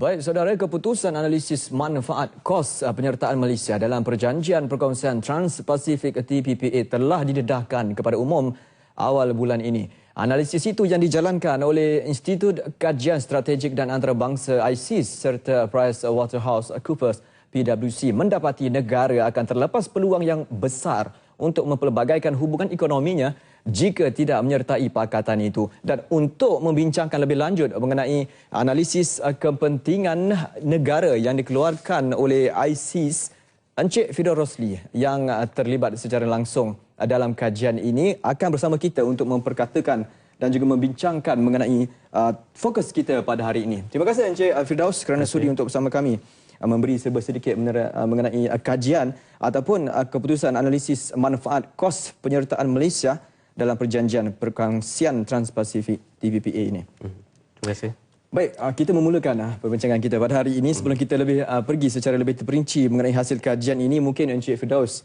Baik, saudara, keputusan analisis manfaat kos uh, penyertaan Malaysia dalam perjanjian perkongsian Trans-Pasifik TPPA telah didedahkan kepada umum awal bulan ini. Analisis itu yang dijalankan oleh Institut Kajian Strategik dan Antarabangsa ISIS serta PricewaterhouseCoopers PwC mendapati negara akan terlepas peluang yang besar untuk mempelbagaikan hubungan ekonominya jika tidak menyertai pakatan itu dan untuk membincangkan lebih lanjut mengenai analisis uh, kepentingan negara yang dikeluarkan oleh ISIS Encik Fidor Rosli yang uh, terlibat secara langsung uh, dalam kajian ini akan bersama kita untuk memperkatakan dan juga membincangkan mengenai uh, fokus kita pada hari ini. Terima kasih Encik Firdaus kerana sudi untuk bersama kami memberi serba sedikit mengenai kajian ataupun keputusan analisis manfaat kos penyertaan Malaysia dalam perjanjian perkongsian Trans-Pasifik TPPA ini. Hmm. Terima kasih. Baik, ah, kita memulakan ah, perbincangan kita pada hari ini. Sebelum kita lebih ah, pergi secara lebih terperinci mengenai hasil kajian ini, mungkin Encik Firdaus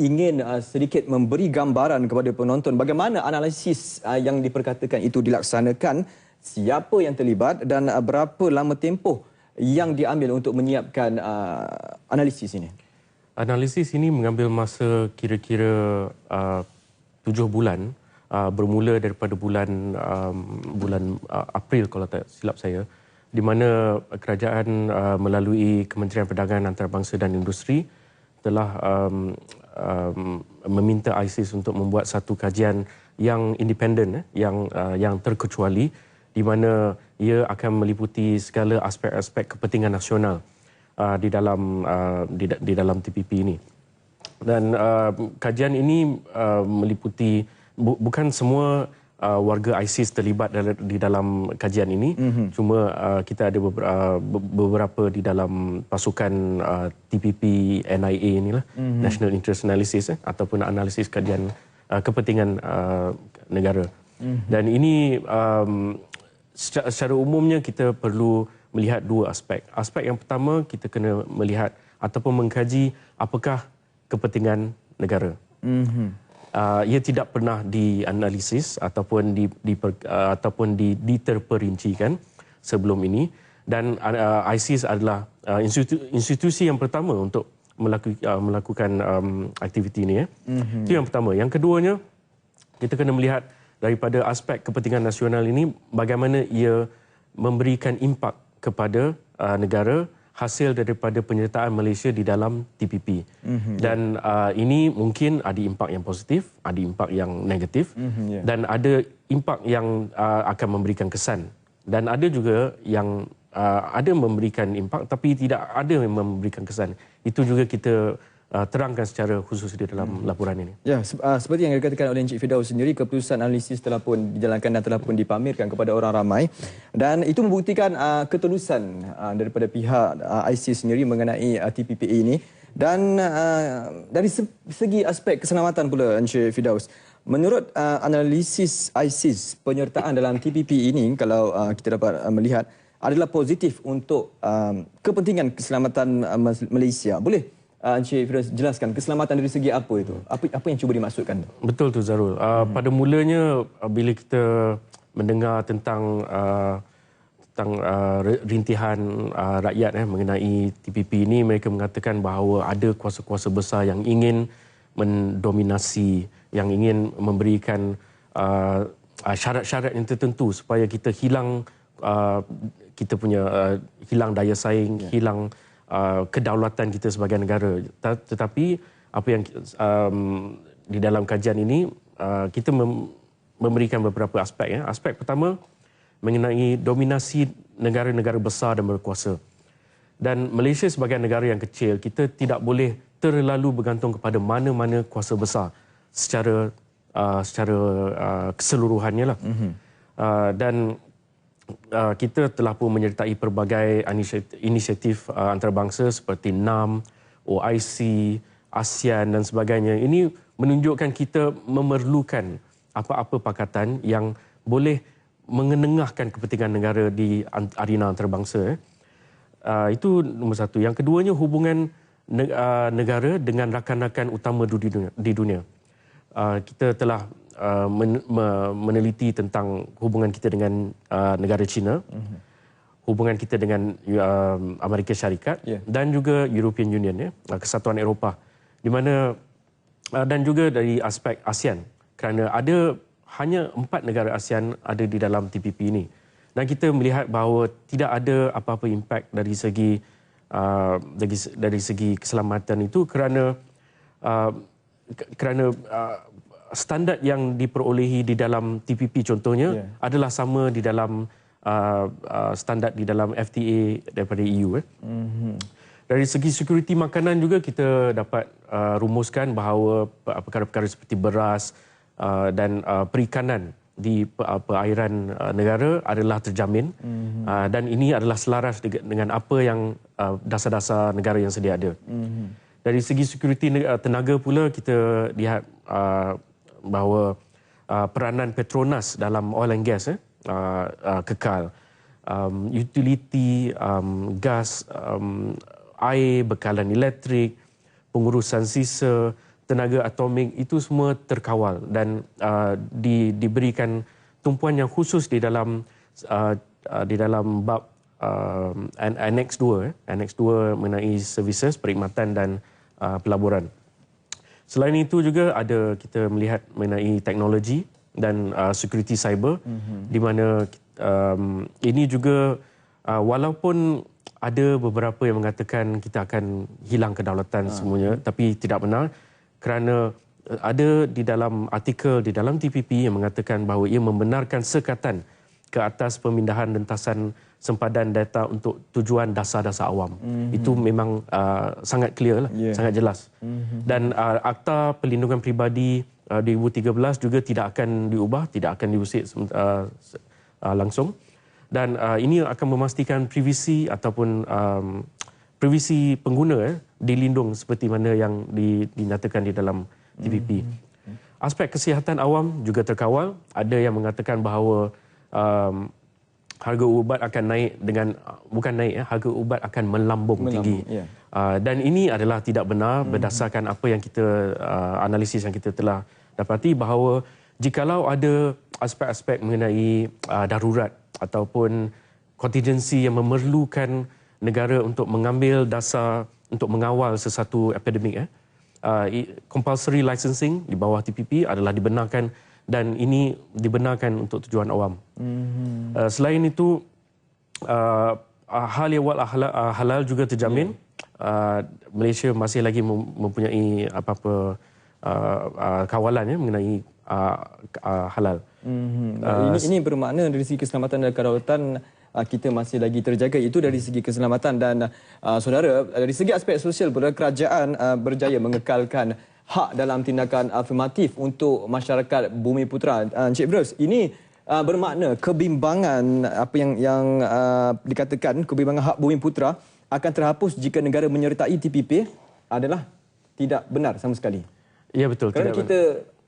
ingin sedikit memberi gambaran kepada penonton bagaimana analisis yang diperkatakan itu dilaksanakan, siapa yang terlibat dan berapa lama tempoh yang diambil untuk menyiapkan analisis ini. Analisis ini mengambil masa kira-kira tujuh bulan uh, bermula daripada bulan um, bulan uh, April kalau tak silap saya di mana kerajaan uh, melalui Kementerian Perdagangan Antarabangsa dan Industri telah um, um, meminta ISIS untuk membuat satu kajian yang independen eh, yang uh, yang terkecuali di mana ia akan meliputi segala aspek-aspek kepentingan nasional uh, di dalam uh, di, di dalam TPP ini dan uh, kajian ini uh, meliputi bu- bukan semua uh, warga ISIS terlibat di dalam kajian ini mm-hmm. cuma uh, kita ada beberapa, uh, beberapa di dalam pasukan uh, TPP NIA inilah mm-hmm. National Interest Analysis eh, ataupun analisis kajian uh, kepentingan uh, negara mm-hmm. dan ini um, secara, secara umumnya kita perlu melihat dua aspek aspek yang pertama kita kena melihat ataupun mengkaji apakah kepentingan negara. Mm-hmm. Uh, ia tidak pernah dianalisis ataupun di, di uh, ataupun di, diterperincikan sebelum ini dan uh, ISIS adalah uh, institusi, institusi yang pertama untuk melaku, uh, melakukan um, aktiviti ini. Ya. Mm-hmm. Itu yang pertama. Yang keduanya kita kena melihat daripada aspek kepentingan nasional ini bagaimana ia memberikan impak kepada uh, negara hasil daripada penyertaan Malaysia di dalam TPP. Mm-hmm, dan uh, ini mungkin ada impak yang positif, ada impak yang negatif mm-hmm, yeah. dan ada impak yang uh, akan memberikan kesan dan ada juga yang uh, ada memberikan impak tapi tidak ada yang memberikan kesan. Itu juga kita uh, terangkan secara khusus di dalam hmm. laporan ini. Ya, uh, seperti yang dikatakan oleh Encik Fidaus sendiri, keputusan analisis telah pun dijalankan dan telah pun dipamerkan kepada orang ramai. Dan itu membuktikan uh, ketulusan uh, daripada pihak uh, ISIS sendiri mengenai uh, TPPA ini. Dan uh, dari segi aspek keselamatan pula Encik Fidaus, menurut uh, analisis ISIS, penyertaan dalam TPP ini, kalau uh, kita dapat uh, melihat, adalah positif untuk kepentingan keselamatan uh, Malaysia. Boleh uh, Encik Firoz jelaskan keselamatan dari segi apa itu? Apa apa yang cuba dimaksudkan? Betul tu Zarul. Uh, hmm. Pada mulanya uh, bila kita mendengar tentang uh, tentang uh, rintihan uh, rakyat eh mengenai TPP ini mereka mengatakan bahawa ada kuasa-kuasa besar yang ingin mendominasi yang ingin memberikan uh, syarat-syarat yang tertentu supaya kita hilang uh, kita punya uh, hilang daya saing yeah. hilang Uh, kedaulatan kita sebagai negara. Tetapi apa yang um, di dalam kajian ini uh, kita mem- memberikan beberapa aspek. Ya. Aspek pertama mengenai dominasi negara-negara besar dan berkuasa. Dan Malaysia sebagai negara yang kecil, kita tidak boleh terlalu bergantung kepada mana-mana kuasa besar secara uh, secara uh, keseluruhannya lah. Mm-hmm. Uh, dan Uh, kita telah pun menyertai pelbagai inisiatif uh, antarabangsa seperti NAM, OIC, ASEAN dan sebagainya. Ini menunjukkan kita memerlukan apa-apa pakatan yang boleh mengenengahkan kepentingan negara di arena antarabangsa. Eh. Uh, itu nombor satu. Yang keduanya hubungan negara dengan rakan-rakan utama di dunia. Kita telah uh, meneliti tentang hubungan kita dengan uh, negara China. Mm-hmm. hubungan kita dengan uh, Amerika Syarikat Ya. dan juga European Union ya, uh, Kesatuan Eropah. Di mana uh, dan juga dari aspek ASEAN kerana ada hanya empat negara ASEAN ada di dalam TPP ini. Dan kita melihat bahawa tidak ada apa-apa impak dari segi uh, dari, dari segi keselamatan itu kerana uh, ke- kerana uh, standard yang diperolehi di dalam TPP contohnya Ya. adalah sama di dalam uh, uh, standard di dalam FTA daripada EU eh. Mhm. Dari segi security makanan juga kita dapat uh, rumuskan bahawa pe- perkara-perkara seperti beras uh, dan uh, perikanan di uh, perairan uh, negara adalah terjamin mm-hmm. uh, dan ini adalah selaras dengan apa yang uh, dasar-dasar negara yang sedia ada. Mm-hmm. Dari segi security uh, tenaga pula kita lihat uh, bahawa uh, peranan Petronas dalam oil and gas eh, uh, uh, kekal. Um, utility, um, gas, um, air, bekalan elektrik, pengurusan sisa, tenaga atomik itu semua terkawal dan uh, di, diberikan tumpuan yang khusus di dalam uh, uh, di dalam bab uh, an- annex 2 eh, annex 2 mengenai services perkhidmatan dan uh, pelaburan. Selain itu juga ada kita melihat mengenai teknologi dan uh, security cyber mm-hmm. di mana um, ini juga uh, walaupun ada beberapa yang mengatakan kita akan hilang kedaulatan uh. semuanya tapi tidak benar kerana uh, ada di dalam artikel di dalam TPP yang mengatakan bahawa ia membenarkan sekatan ke atas pemindahan dentasan sempadan data untuk tujuan dasar-dasar awam. Mm-hmm. Itu memang uh, sangat clear lah, Yeah. sangat jelas. Mm-hmm. Dan uh, Akta Perlindungan Pribadi uh, 2013 juga tidak akan diubah, tidak akan diusik uh, uh, langsung. Dan uh, ini akan memastikan privasi ataupun um, privasi pengguna eh, dilindung seperti mana yang di, dinyatakan di dalam TPP. Mm-hmm. Aspek kesihatan awam juga terkawal. Ada yang mengatakan bahawa um, harga ubat akan naik dengan bukan naik ya harga ubat akan melambung, Melambung, tinggi ya. uh, dan ini adalah tidak benar berdasarkan apa yang kita uh, analisis yang kita telah dapati bahawa jikalau ada aspek-aspek mengenai uh, darurat ataupun kontingensi yang memerlukan negara untuk mengambil dasar untuk mengawal sesuatu epidemik eh uh, compulsory licensing di bawah TPP adalah dibenarkan dan ini dibenarkan untuk tujuan awam. Mm-hmm. Uh, selain itu uh, hal ehwal halal, uh, halal juga terjamin. Yeah. Uh, Malaysia masih lagi mem- mempunyai apa-apa uh, uh, kawalan ya mengenai uh, uh, halal. Mm-hmm. Uh, ini, ini bermakna dari segi keselamatan dan kedaulatan kita masih lagi terjaga itu dari segi keselamatan dan uh, saudara dari segi aspek sosial pula kerajaan uh, berjaya mengekalkan hak dalam tindakan afirmatif untuk masyarakat Bumi Putra. Uh, Encik Bros, ini uh, bermakna kebimbangan apa yang yang uh, dikatakan kebimbangan hak Bumi Putra akan terhapus jika negara menyertai TPP adalah tidak benar sama sekali. Ya betul. Kerana tidak kita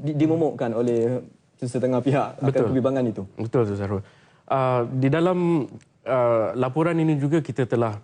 di, dimomokkan oleh setengah pihak akan Betul. kebimbangan itu. Betul tu Sarul. Uh, di dalam uh, laporan ini juga kita telah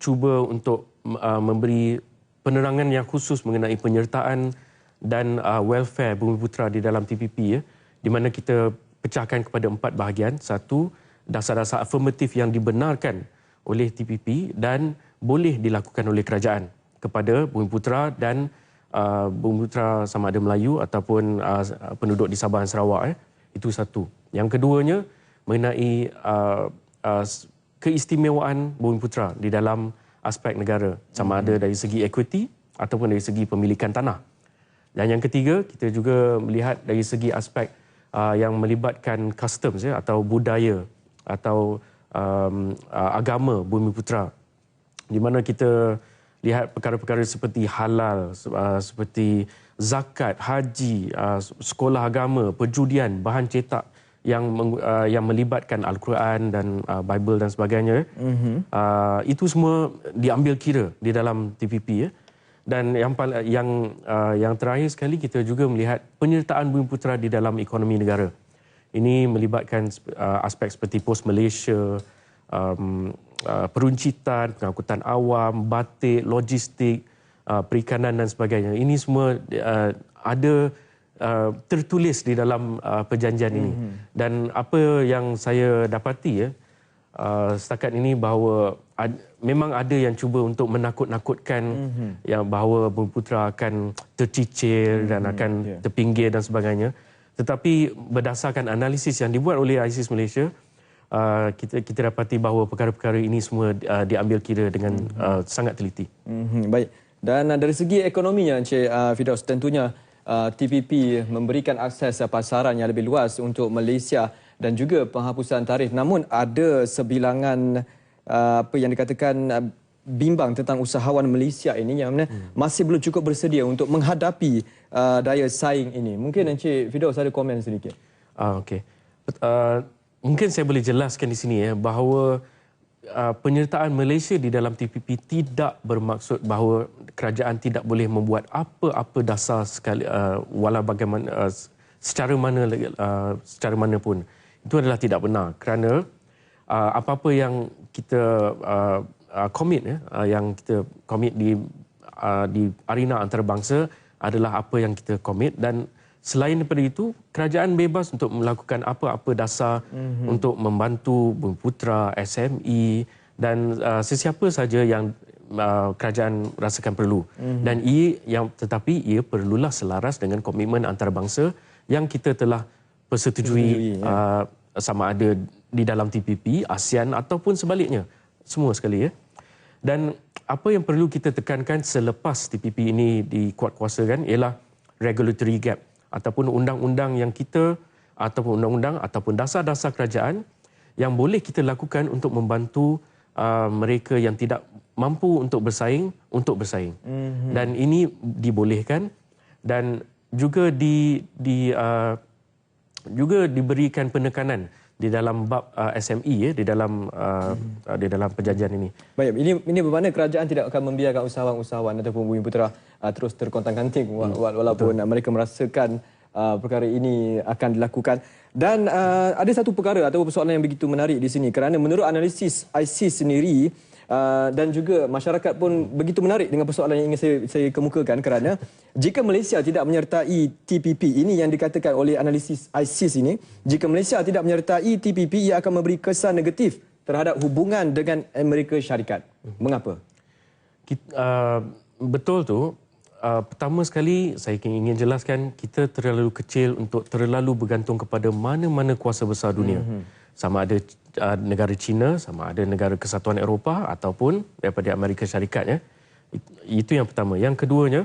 cuba untuk uh, memberi penerangan yang khusus mengenai penyertaan dan uh, welfare Bumi Putra di dalam TPP ya, di mana kita pecahkan kepada empat bahagian. Satu, dasar-dasar afirmatif yang dibenarkan oleh TPP dan boleh dilakukan oleh kerajaan kepada Bumi Putra dan uh, Bumi Putra sama ada Melayu ataupun uh, penduduk di Sabah dan Sarawak eh. Itu satu. Yang keduanya mengenai uh, uh, keistimewaan Bumi Putra di dalam aspek negara sama ada dari segi equity ataupun dari segi pemilikan tanah. Dan yang ketiga kita juga melihat dari segi aspek uh, yang melibatkan customs ya atau budaya atau um, uh, agama Bumi Putra di mana kita lihat perkara-perkara seperti halal, uh, seperti zakat, haji, uh, sekolah agama, perjudian, bahan cetak yang uh, yang melibatkan Al-Quran dan uh, Bible dan sebagainya. Mm-hmm. Uh, itu semua diambil kira di dalam TPP ya. Dan yang pal- yang uh, yang terakhir sekali kita juga melihat penyertaan Bumi Putra di dalam ekonomi negara. Ini melibatkan uh, aspek seperti pos Malaysia, um, uh, peruncitan, pengangkutan awam, batik, logistik, uh, perikanan dan sebagainya. Ini semua uh, ada uh, tertulis di dalam uh, perjanjian ini. Mm-hmm. Dan apa yang saya dapati ya, uh, setakat ini bahawa ad, memang ada yang cuba untuk menakut-nakutkan mm-hmm. yang bahawa Bumi Putra akan tercicir mm-hmm. dan akan yeah. terpinggir dan sebagainya. Tetapi berdasarkan analisis yang dibuat oleh ISIS Malaysia, uh, kita kita dapati bahawa perkara-perkara ini semua uh, diambil kira dengan mm-hmm. uh, sangat teliti. Mm-hmm. Baik. Dan uh, dari segi ekonominya Encik uh, Fidaus tentunya uh, TPP memberikan akses pasaran yang lebih luas untuk Malaysia dan juga penghapusan tarif. Namun ada sebilangan uh, apa yang dikatakan uh, bimbang tentang usahawan Malaysia ini yang mana hmm. masih belum cukup bersedia untuk menghadapi uh, daya saing ini. Mungkin Encik Fidaus ada komen sedikit. Ah okey. Uh, mungkin saya boleh jelaskan di sini ya bahawa uh, penyertaan Malaysia di dalam TPP tidak bermaksud bahawa kerajaan tidak boleh membuat apa-apa dasar sekali uh, walau bagaimana uh, secara mana uh, secara mana pun. Itu adalah tidak benar kerana uh, apa-apa yang kita uh, uh, komit ya uh, yang kita komit di uh, di arena antarabangsa adalah apa yang kita komit dan selain daripada itu kerajaan bebas untuk melakukan apa-apa dasar mm-hmm. untuk membantu Bumi Putra, SME dan uh, sesiapa saja yang uh, kerajaan rasakan perlu mm-hmm. dan ia yang tetapi ia perlulah selaras dengan komitmen antarabangsa yang kita telah persetujui ya. uh, sama ada di dalam TPP, ASEAN ataupun sebaliknya. Semua sekali ya. Dan apa yang perlu kita tekankan selepas TPP ini dikuatkuasakan ialah regulatory gap ataupun undang-undang yang kita ataupun undang-undang ataupun dasar-dasar kerajaan yang boleh kita lakukan untuk membantu uh, mereka yang tidak mampu untuk bersaing untuk bersaing. Mm-hmm. Dan ini dibolehkan dan juga di di uh, juga diberikan penekanan di dalam bab uh, SME ya di dalam uh, hmm. di dalam perjanjian ini. Baik, ini ini bermakna kerajaan tidak akan membiarkan usahawan-usahawan ataupun bumi putera uh, terus terkontang-kanting hmm. walaupun Betul. mereka merasakan uh, perkara ini akan dilakukan. Dan uh, ada satu perkara atau persoalan yang begitu menarik di sini kerana menurut analisis ISIS sendiri Uh, dan juga masyarakat pun begitu menarik dengan persoalan yang ingin saya, saya kemukakan kerana jika Malaysia tidak menyertai TPP ini yang dikatakan oleh analisis ISIS ini jika Malaysia tidak menyertai TPP ia akan memberi kesan negatif terhadap hubungan dengan Amerika Syarikat. Mengapa? Kita, uh, betul tu. Uh, pertama sekali saya ingin jelaskan kita terlalu kecil untuk terlalu bergantung kepada mana-mana kuasa besar dunia. Mm-hmm sama ada uh, negara China, sama ada negara kesatuan Eropah ataupun daripada Amerika Syarikat ya. Itu yang pertama. Yang keduanya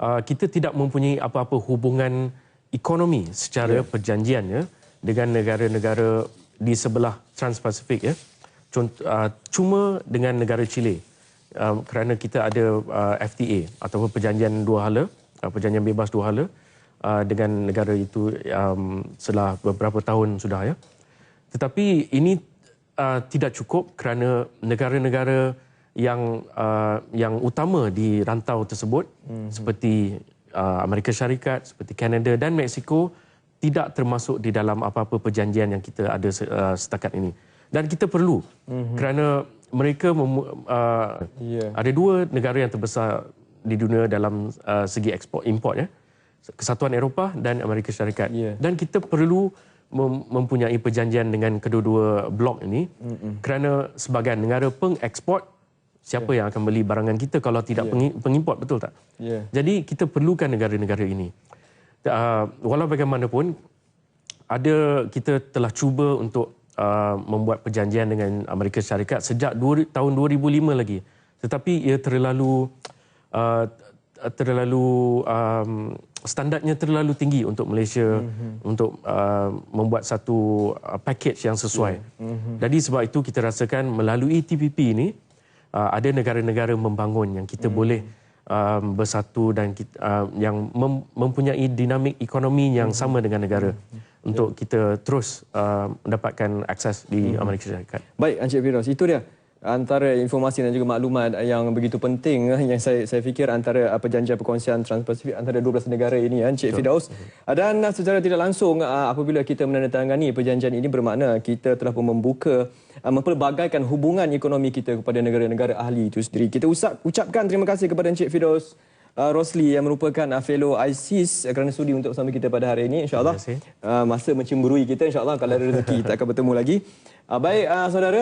uh, kita tidak mempunyai apa-apa hubungan ekonomi secara yeah. perjanjian ya dengan negara-negara di sebelah Trans-Pasifik ya. Contoh, uh, cuma dengan negara Chile. Uh, kerana kita ada uh, FTA ataupun perjanjian dua hala, uh, perjanjian bebas dua hala uh, dengan negara itu um, setelah beberapa tahun sudah ya. Tetapi ini uh, tidak cukup kerana negara-negara yang uh, yang utama di rantau tersebut mm-hmm. seperti uh, Amerika Syarikat, seperti Kanada dan Mexico tidak termasuk di dalam apa-apa perjanjian yang kita ada uh, setakat ini. Dan kita perlu mm-hmm. kerana mereka mem- uh, yeah. ada dua negara yang terbesar di dunia dalam uh, segi ekspor import ya. Kesatuan Eropah dan Amerika Syarikat. Yeah. Dan kita perlu mempunyai perjanjian dengan kedua-dua blok ini mm-hmm. kerana sebagai negara pengeksport siapa yeah. yang akan beli barangan kita kalau tidak yeah. pengimport betul tak yeah. jadi kita perlukan negara-negara ini uh, walau bagaimanapun ada kita telah cuba untuk uh, membuat perjanjian dengan Amerika Syarikat sejak dua, tahun 2005 lagi tetapi ia terlalu uh, terlalu um, standardnya terlalu tinggi untuk Malaysia mm-hmm. untuk uh, membuat satu uh, package yang sesuai. Mm-hmm. Jadi sebab itu kita rasakan melalui TPP ini uh, ada negara-negara membangun yang kita mm-hmm. boleh um, bersatu dan kita, uh, yang mem- mempunyai dinamik ekonomi yang mm-hmm. sama dengan negara mm-hmm. untuk yeah. kita terus uh, mendapatkan akses di mm-hmm. Amerika Syarikat. Baik Encik Firoz, itu dia antara informasi dan juga maklumat yang begitu penting eh, yang saya saya fikir antara perjanjian perkongsian Trans-Pasifik antara 12 negara ini ya Encik Fidaus dan secara tidak langsung eh, apabila kita menandatangani perjanjian ini bermakna kita telah pun membuka eh, mempelbagaikan hubungan ekonomi kita kepada negara-negara ahli itu sendiri. Kita ucapkan terima kasih kepada Encik Fidaus uh, Rosli yang merupakan uh, fellow ISIS uh, kerana sudi untuk bersama kita pada hari ini insyaallah. Uh, masa mencemburui kita insyaallah kalau ada rezeki kita akan bertemu lagi. Uh, baik uh, saudara